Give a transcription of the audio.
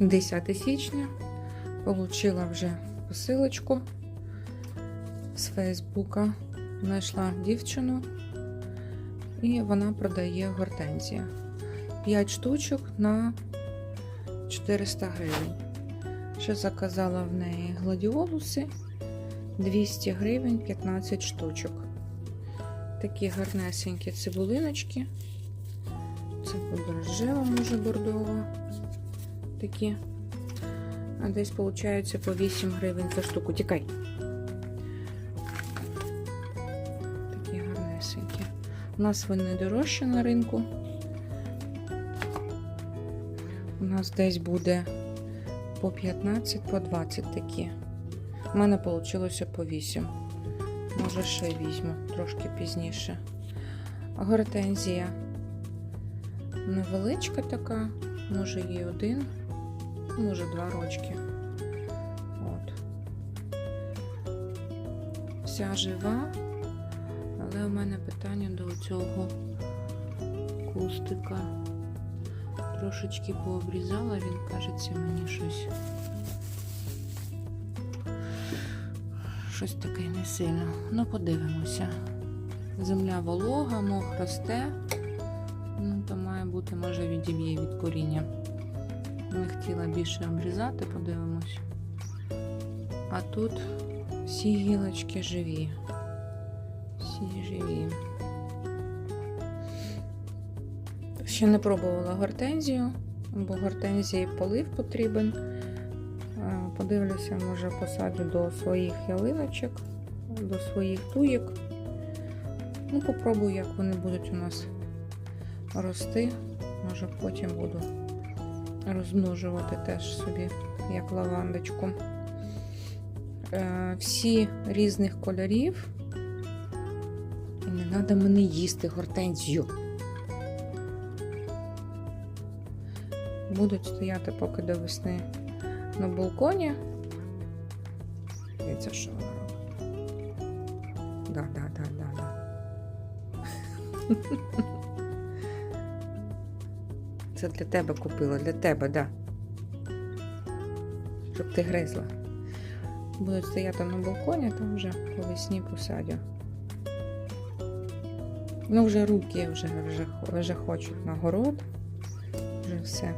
10 січня. Получила вже посилочку з Фейсбука. Знайшла дівчину і вона продає гортензії. 5 штучок на 400 гривень. Ще заказала в неї гладіолуси 200 гривень 15 штучок. Такі гарнесенькі цибулиночки. Це рожева, може бордова. Такі. А десь виходить по 8 гривень за штуку. Тікай. Такі гарнесенькі. У нас вони дорожчі на ринку. У нас десь буде по 15, по 20 такі. У мене вийшло по 8. Може, ще візьму трошки пізніше. Гортензія невеличка така, може їй один, може два рочки. От. Вся жива, але у мене питання до цього кустика. Трошечки пообрізала, він кажеться мені щось. Щось таке не сильно. Ну, подивимося. Земля волога, мох росте. Ну, то має бути, може, відіб'є від коріння. Не хотіла більше обрізати, подивимось. А тут всі гілочки живі. Всі живі. Ще не пробувала гортензію, бо гортензії полив потрібен. Е, Подивлюся, може посаджу до своїх ялиночок, до своїх туєк. Ну, попробую, як вони будуть у нас рости. Може потім буду розмножувати теж собі, як лавандочку. Е, Всі різних кольорів. І не треба мене їсти гортензію. Будуть стояти поки до весни на балконі. Дивіться, що вона робить. Да, да, да, да, да. Це для тебе купила, для тебе, да. Щоб ти гризла. Будуть стояти на балконі, там вже по весні посадю. Ну, вже руки вже, вже, вже хочуть на город. Вже все.